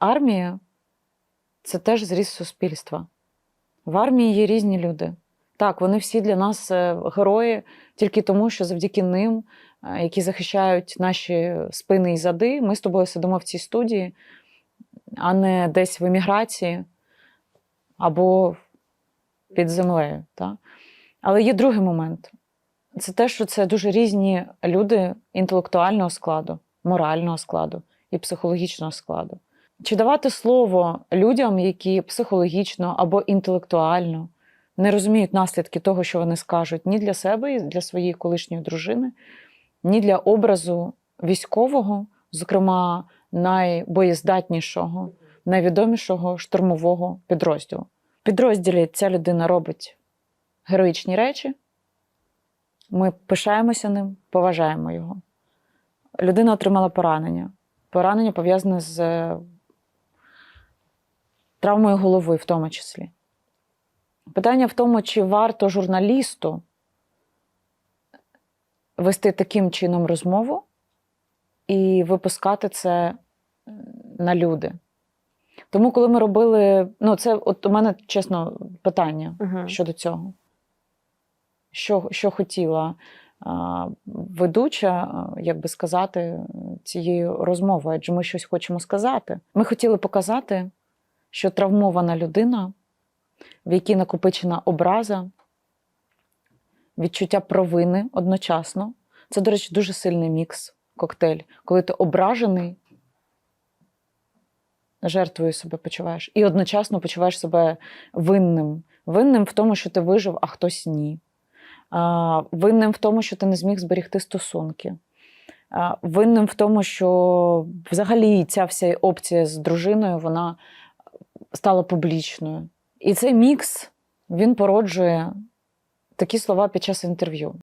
армія це теж зріст суспільства. В армії є різні люди. Так, вони всі для нас е, герої тільки тому, що завдяки ним, е, які захищають наші спини і зади, ми з тобою сидимо в цій студії, а не десь в еміграції або під землею. Так? Але є другий момент. Це те, що це дуже різні люди інтелектуального складу, морального складу і психологічного складу. Чи давати слово людям, які психологічно або інтелектуально не розуміють наслідки того, що вони скажуть, ні для себе і для своєї колишньої дружини, ні для образу військового, зокрема найбоєздатнішого, найвідомішого штурмового підрозділу. В підрозділі ця людина робить героїчні речі. Ми пишаємося ним, поважаємо його. Людина отримала поранення. Поранення пов'язане з е, травмою голови, в тому числі. Питання в тому, чи варто журналісту вести таким чином розмову і випускати це на люди. Тому, коли ми робили, ну, це от у мене чесно питання Угу. щодо цього. Що, що хотіла а, ведуча, як би сказати, цією розмовою, адже ми щось хочемо сказати. Ми хотіли показати, що травмована людина, в якій накопичена образа, відчуття провини одночасно. Це, до речі, дуже сильний мікс, коктейль, коли ти ображений, жертвою себе почуваєш, і одночасно почуваєш себе винним. Винним в тому, що ти вижив, а хтось ні. Винним в тому, що ти не зміг зберегти стосунки. Винним в тому, що взагалі ця вся опція з дружиною вона стала публічною. І цей мікс він породжує такі слова під час інтерв'ю.